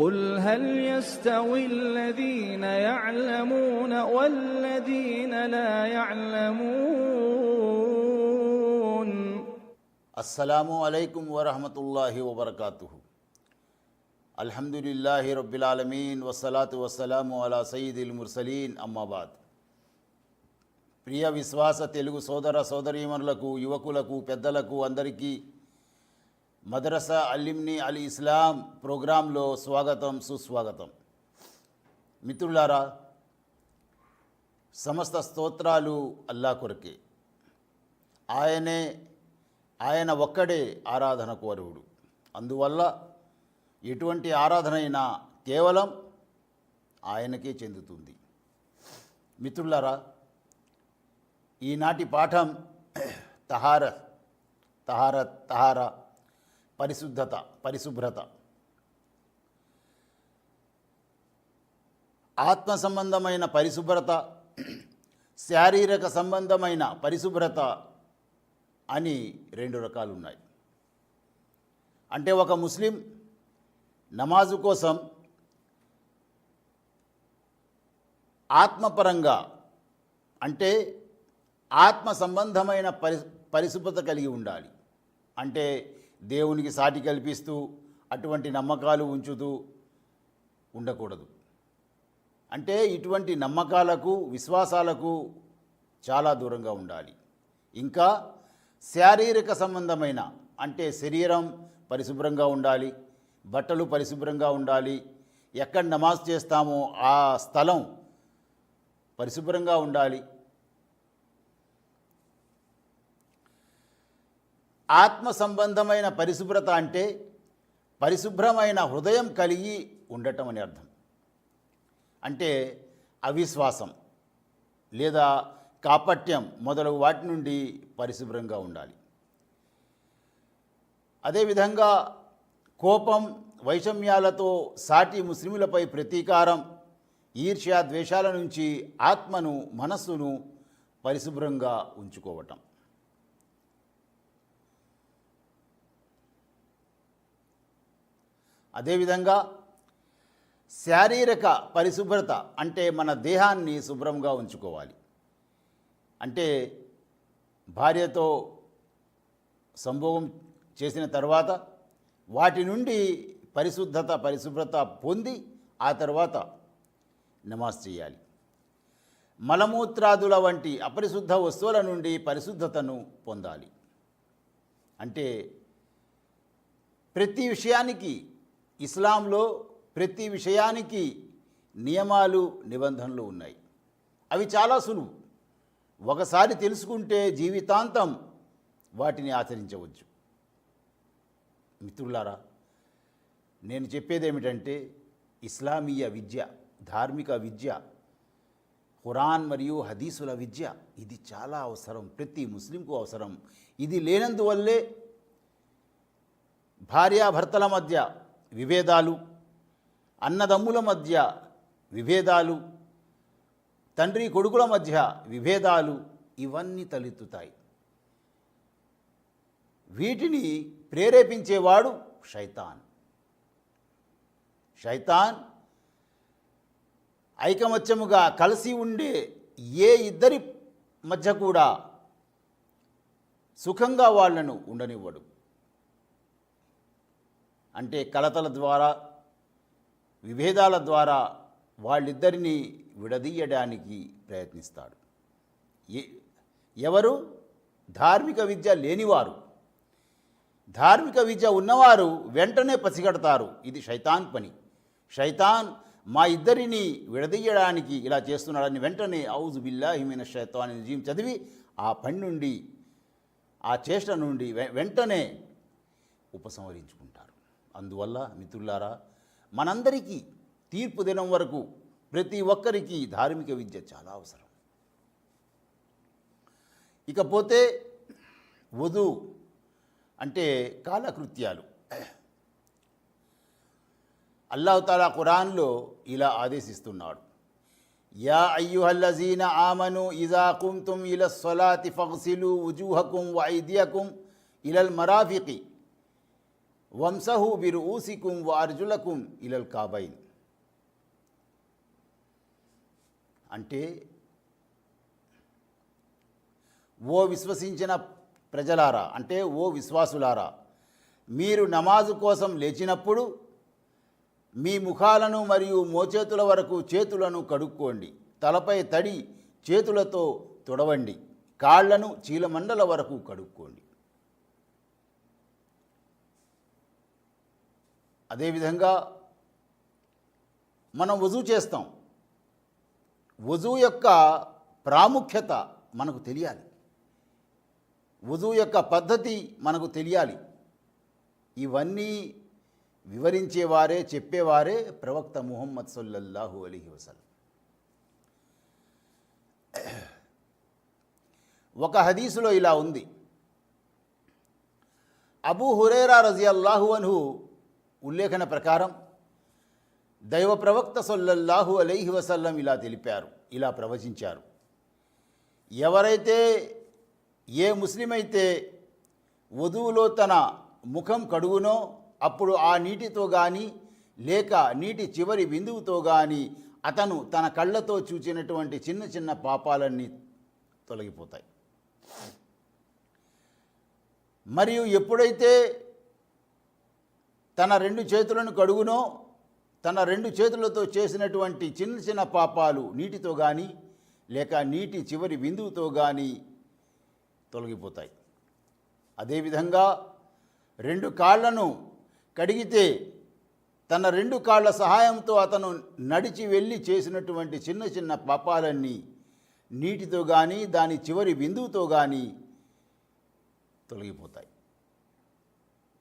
قل هل يستوي الذين يعلمون والذين لا يعلمون అస్సలాము అలైకుం వరహమతుల్లాహి వబర్కాతు అల్హమ్దులిల్లాహి రబ్బిలాలమీన్ వసలాతు వసలాము అలా సయీదిల్ ముర్సలీన్ అమ్మాబాద్ ప్రియ విశ్వాస తెలుగు సోదర సోదరీమణులకు యువకులకు పెద్దలకు అందరికీ మదరసా అల్లిమ్ని అలీ ఇస్లాం ప్రోగ్రాంలో స్వాగతం సుస్వాగతం. మిత్రులారా సమస్త స్తోత్రాలు అల్లా కొరకే. ఆయనే ఆయన ఒక్కడే ఆరాధనకు అర్హుడు అందువల్ల ఎటువంటి ఆరాధన అయినా కేవలం ఆయనకే చెందుతుంది. మిత్రులారా ఈనాటి పాఠం తహార తహార తహారా పరిశుద్ధత పరిశుభ్రత. ఆత్మ సంబంధమైన పరిశుభ్రత శారీరక సంబంధమైన పరిశుభ్రత అని రెండు రకాలు ఉన్నాయి అంటే ఒక ముస్లిం నమాజు కోసం ఆత్మపరంగా అంటే ఆత్మ సంబంధమైన పరి పరిశుభ్రత కలిగి ఉండాలి. అంటే దేవునికి సాటి కల్పిస్తూ అటువంటి నమ్మకాలు ఉంచుతూ ఉండకూడదు. అంటే ఇటువంటి నమ్మకాలకు విశ్వాసాలకు చాలా దూరంగా ఉండాలి. ఇంకా శారీరక సంబంధమైన అంటే శరీరం పరిశుభ్రంగా ఉండాలి బట్టలు పరిశుభ్రంగా ఉండాలి ఎక్కడ నమాజ్ చేస్తామో ఆ స్థలం పరిశుభ్రంగా ఉండాలి ఆత్మ సంబంధమైన పరిశుభ్రత అంటే పరిశుభ్రమైన హృదయం కలిగి ఉండటం అని అర్థం. అంటే అవిశ్వాసం లేదా కాపట్యం మొదలగు వాటి నుండి పరిశుభ్రంగా ఉండాలి. అదేవిధంగా కోపం వైషమ్యాలతో సాటి ముస్లిములపై ప్రతీకారం ఈర్ష్య ద్వేషాల నుంచి ఆత్మను మనస్సును పరిశుభ్రంగా ఉంచుకోవటం. అదేవిధంగా శారీరక పరిశుభ్రత అంటే మన దేహాన్ని శుభ్రంగా ఉంచుకోవాలి. అంటే భార్యతో సంభోగం చేసిన తర్వాత వాటి నుండి పరిశుద్ధత పరిశుభ్రత పొంది ఆ తర్వాత నమాజ్ చేయాలి. మలమూత్రాదుల వంటి అపరిశుద్ధ వస్తువుల నుండి పరిశుద్ధతను పొందాలి. అంటే ప్రతి విషయానికి ఇస్లాంలో ప్రతి విషయానికి నియమాలు నిబంధనలు ఉన్నాయి. అవి చాలా సులువు. ఒకసారి తెలుసుకుంటే జీవితాంతం వాటిని ఆచరించవచ్చు. మిత్రులారా నేను చెప్పేది ఏమిటంటే ఇస్లామీయ విద్య ధార్మిక విద్య ఖురాన్ మరియు హదీసుల విద్య ఇది చాలా అవసరం. ప్రతి ముస్లింకు అవసరం. ఇది లేనందువల్లే భార్యాభర్తల మధ్య విభేదాలు అన్నదమ్ముల మధ్య విభేదాలు తండ్రి కొడుకుల మధ్య విభేదాలు ఇవన్నీ తలెత్తుతాయి. వీటిని ప్రేరేపించేవాడు శైతాన్. శైతాన్ ఐకమత్యముగా కలిసి ఉండే ఏ ఇద్దరి మధ్య కూడా సుఖంగా వాళ్ళను ఉండనివ్వడు. అంటే కలతల ద్వారా విభేదాల ద్వారా వాళ్ళిద్దరినీ విడదీయడానికి ప్రయత్నిస్తాడు. ఎవరు? ధార్మిక విద్య లేనివారు. ధార్మిక విద్య ఉన్నవారు వెంటనే పసిగడతారు. ఇది శైతాన్ పని. శైతాన్ మా ఇద్దరిని విడదీయడానికి ఇలా చేస్తున్నాడని వెంటనే ఔజు బిల్లాహిమిన శైతాన్ జీం చదివి ఆ పని నుండి ఆ చేష్ట నుండి వె- వెంటనే ఉపసంహరించుకుంటారు. అందువల్ల మిత్రులారా మనందరికీ తీర్పు దినం వరకు ప్రతి ఒక్కరికి ధార్మిక విద్య చాలా అవసరం. ఇకపోతే వధు అంటే కాలకృత్యాలు. అల్లాహతాలా ఖురాన్లో ఇలా ఆదేశిస్తున్నాడు. యా అయ్యుహల్లజీన ఆమను ఇజా కుంతుం ఇల సొలాతి ఫగ్సిలు ఉజూహకుం వైద్యకుం ఇలల్ మరాఫికి. వంశహు బిరు ఊసికుం వార్జులకుం ఇలల్ కాబైన్. అంటే ఓ విశ్వసించిన ప్రజలారా అంటే ఓ విశ్వాసులారా మీరు నమాజు కోసం లేచినప్పుడు మీ ముఖాలను మరియు మోచేతుల వరకు చేతులను కడుక్కోండి తలపై తడి చేతులతో తొడవండి కాళ్ళను చీలమండల వరకు కడుక్కోండి. అదేవిధంగా మనం వజూ చేస్తాం. వజూ యొక్క ప్రాముఖ్యత మనకు తెలియాలి. వజూ యొక్క పద్ధతి మనకు తెలియాలి. ఇవన్నీ వివరించేవారే చెప్పేవారే ప్రవక్త ముహమ్మద్ సల్లల్లాహు అలీహి వసల్లం. ఒక హదీసులో ఇలా ఉంది. అబూ హురేరా రజియల్లాహు అన్హు ఉల్లేఖన ప్రకారం దైవ ప్రవక్త సొల్లల్లాహు అలైహి వసల్లం ఇలా తెలిపారు ఇలా ప్రవచించారు. ఎవరైతే ఏ ముస్లిం అయితే వధువులో తన ముఖం కడుగునో అప్పుడు ఆ నీటితో కానీ లేక నీటి చివరి బిందువుతో కానీ అతను తన కళ్ళతో చూచినటువంటి చిన్న చిన్న పాపాలన్నీ తొలగిపోతాయి. మరియు ఎప్పుడైతే తన రెండు చేతులను కడుగునో తన రెండు చేతులతో చేసినటువంటి చిన్న చిన్న పాపాలు నీటితో కానీ లేక నీటి చివరి బిందువుతో కానీ తొలగిపోతాయి. అదేవిధంగా రెండు కాళ్ళను కడిగితే తన రెండు కాళ్ళ సహాయంతో అతను నడిచి వెళ్ళి చేసినటువంటి చిన్న చిన్న పాపాలన్నీ నీటితో కానీ దాని చివరి బిందువుతో కానీ తొలగిపోతాయి.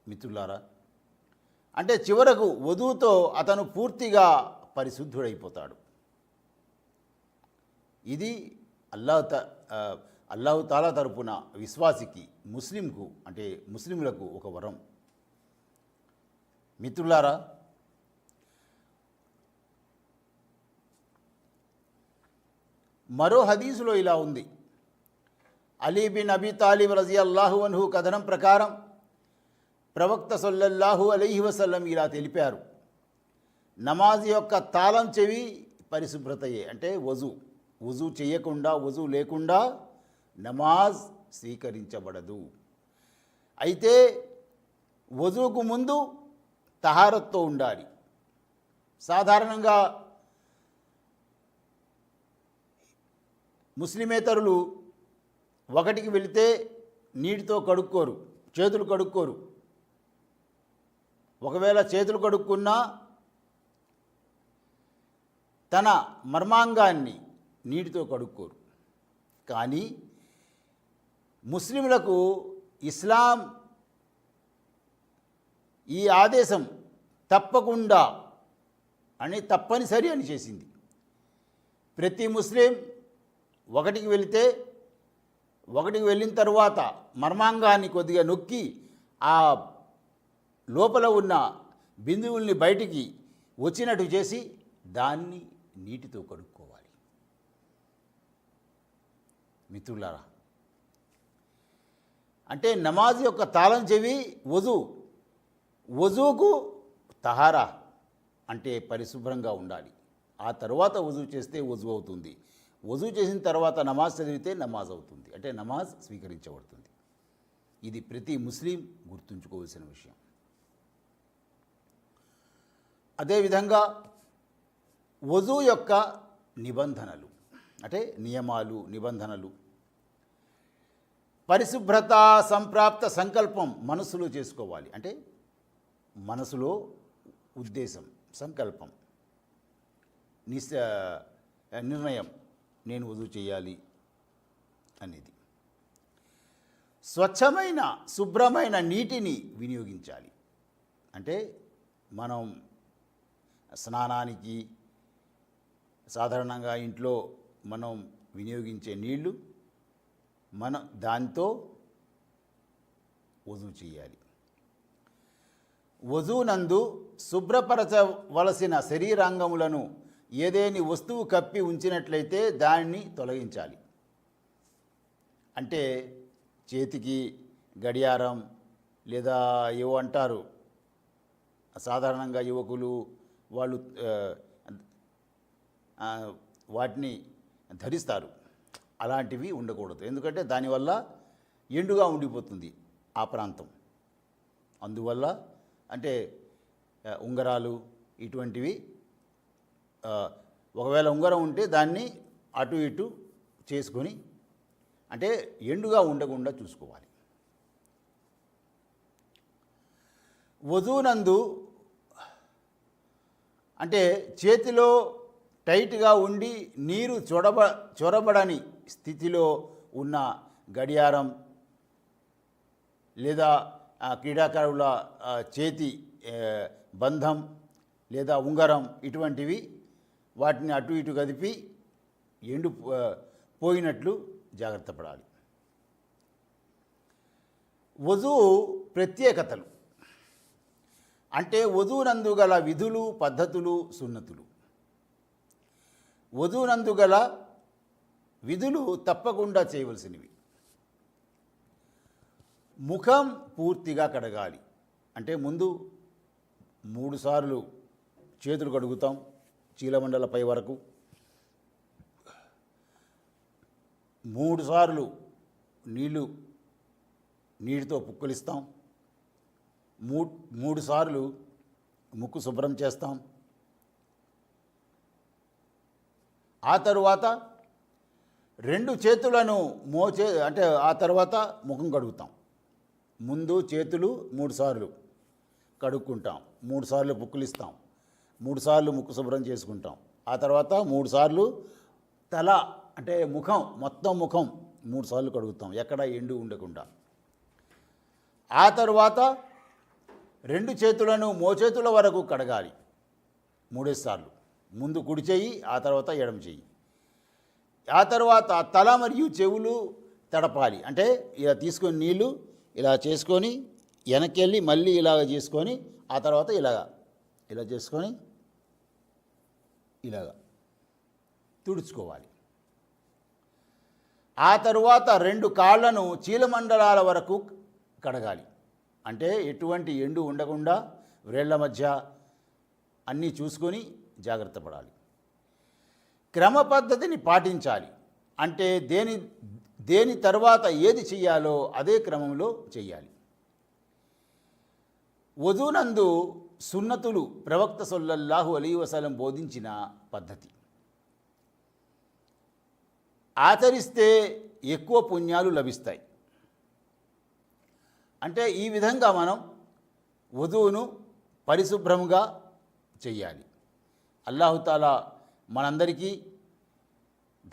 మిత్రులారా అంటే చివరకు వధువుతో అతను పూర్తిగా పరిశుద్ధుడైపోతాడు. ఇది అల్లాహ్ త అల్లాహు తాలా తరపున విశ్వాసికి ముస్లింకు అంటే ముస్లింలకు ఒక వరం. మిత్రులారా మరో హదీసులో ఇలా ఉంది. అలీ బిన్ అబీ తాలిబ్ రజీ అల్లాహు అన్హు కథనం ప్రకారం ప్రవక్త సల్లల్లాహు అలైహి వసల్లం ఇలా తెలిపారు. నమాజ్ యొక్క తాళం చెవి పరిశుభ్రతయే అంటే వజు. వజు చేయకుండా వజు లేకుండా నమాజ్ స్వీకరించబడదు. అయితే వజుకు ముందు తహారత్తో ఉండాలి. సాధారణంగా ముస్లిమేతరులు ఒకటికి వెళితే నీటితో కడుక్కోరు చేతులు కడుక్కోరు. ఒకవేళ చేతులు కడుక్కున్నా తన మర్మాంగాన్ని నీటితో కడుక్కోరు. కానీ ముస్లింలకు ఇస్లాం ఈ ఆదేశం తప్పకుండా అని తప్పనిసరి అని చేసింది. ప్రతి ముస్లిం ఒకటికి వెళితే ఒకటికి వెళ్ళిన తర్వాత మర్మాంగాన్ని కొద్దిగా నొక్కి ఆ లోపల ఉన్న బిందువుల్ని బయటికి వచ్చినట్టు చేసి దాన్ని నీటితో కడుక్కోవాలి. మిత్రులారా అంటే నమాజ్ యొక్క తాళం చెవి వజు వజుకు తహారా అంటే పరిశుభ్రంగా ఉండాలి. ఆ తర్వాత వజు చేస్తే వజు అవుతుంది. వజు చేసిన తర్వాత నమాజ్ చదివితే నమాజ్ అవుతుంది. అంటే నమాజ్ స్వీకరించబడుతుంది. ఇది ప్రతి ముస్లిం గుర్తుంచుకోవాల్సిన విషయం. అదేవిధంగా వజు యొక్క నిబంధనలు అంటే నియమాలు నిబంధనలు. పరిశుభ్రత సంప్రాప్త సంకల్పం మనసులో చేసుకోవాలి. అంటే మనసులో ఉద్దేశం సంకల్పం నిశ నిర్ణయం నేను వదువు చేయాలి అనేది. స్వచ్ఛమైన శుభ్రమైన నీటిని వినియోగించాలి. అంటే మనం స్నానానికి సాధారణంగా ఇంట్లో మనం వినియోగించే నీళ్ళు మనం దాంతో వజూ చేయాలి. వజూనందు శుభ్రపరచవలసిన శరీరాంగములను ఏదేని వస్తువు కప్పి ఉంచినట్లయితే దాన్ని తొలగించాలి. అంటే చేతికి గడియారం లేదా ఏవో అంటారు. సాధారణంగా యువకులు వాళ్ళు వాటిని ధరిస్తారు. అలాంటివి ఉండకూడదు. ఎందుకంటే దానివల్ల ఎండుగా ఉండిపోతుంది ఆ ప్రాంతం. అందువల్ల అంటే ఉంగరాలు ఇటువంటివి ఒకవేళ ఉంగరం ఉంటే దాన్ని అటు ఇటు చేసుకొని అంటే ఎండుగా ఉండకుండా చూసుకోవాలి. వధువునందు అంటే చేతిలో టైట్గా ఉండి నీరు చొడబ చొరబడని స్థితిలో ఉన్న గడియారం లేదా క్రీడాకారుల చేతి బంధం లేదా ఉంగరం ఇటువంటివి వాటిని అటు ఇటు కదిపి ఎండు పోయినట్లు జాగ్రత్త పడాలి. వధువు ప్రత్యేకతలు. అంటే వధువునందు గల విధులు పద్ధతులు సున్నతులు. వధువునందు గల విధులు తప్పకుండా చేయవలసినవి. ముఖం పూర్తిగా కడగాలి. అంటే ముందు మూడు సార్లు చేతులు కడుగుతాం చీలమండలపై వరకు. మూడు సార్లు నీళ్ళు నీటితో పుక్కలిస్తాం. మూ మూడు సార్లు ముక్కు శుభ్రం చేస్తాం. ఆ తరువాత రెండు చేతులను మోచే అంటే ఆ తర్వాత ముఖం కడుగుతాం. ముందు చేతులు మూడు సార్లు కడుక్కుంటాం. మూడు సార్లు పుక్కులిస్తాం. మూడు సార్లు ముక్కు శుభ్రం చేసుకుంటాం. ఆ తర్వాత మూడు సార్లు తల అంటే ముఖం మొత్తం ముఖం మూడు సార్లు కడుగుతాం. ఎక్కడ ఎండు ఉండకుండా. ఆ తర్వాత రెండు చేతులను మోచేతుల వరకు కడగాలి. మూడేసార్లు ముందు కుడి చేయి ఆ తర్వాత ఎడమ చెయ్యి ఆ తర్వాత తల మరియు చెవులు తడపాలి. అంటే ఇలా తీసుకొని నీళ్ళు ఇలా చేసుకొని వెనక్కి వెళ్ళి మళ్ళీ ఇలాగ చేసుకొని ఆ తర్వాత ఇలాగా. ఇలా చేసుకొని ఇలాగా. తుడుచుకోవాలి. ఆ తరువాత రెండు కాళ్ళను చీలమండలాల వరకు కడగాలి. అంటే ఎటువంటి ఎండు ఉండకుండా వ్రేళ్ళ మధ్య అన్నీ చూసుకొని జాగ్రత్త పడాలి. క్రమ పద్ధతిని పాటించాలి. అంటే దేని దేని తర్వాత ఏది చెయ్యాలో అదే క్రమంలో చెయ్యాలి. వధునందు సున్నతులు ప్రవక్త సొల్లల్లాహు అలీ వసలం బోధించిన పద్ధతి. ఆచరిస్తే ఎక్కువ పుణ్యాలు లభిస్తాయి. అంటే ఈ విధంగా మనం వధువును పరిశుభ్రంగా చెయ్యాలి అల్లాహుతాలా మనందరికీ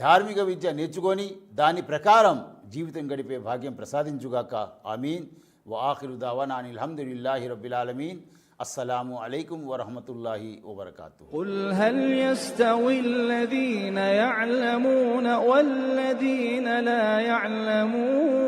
ధార్మిక విద్య నేర్చుకొని దాని ప్రకారం జీవితం గడిపే భాగ్యం ప్రసాదించుగాక ఆమీన్ వాఖిరు దావానా అల్హమ్దులిల్లాహి రబ్బిల్ ఆలమీన్ అస్సలాము అలైకుం వరహమతుల్లాహి వబర్కాతు قل هل يستوي الذين يعلمون والذين لا يعلمون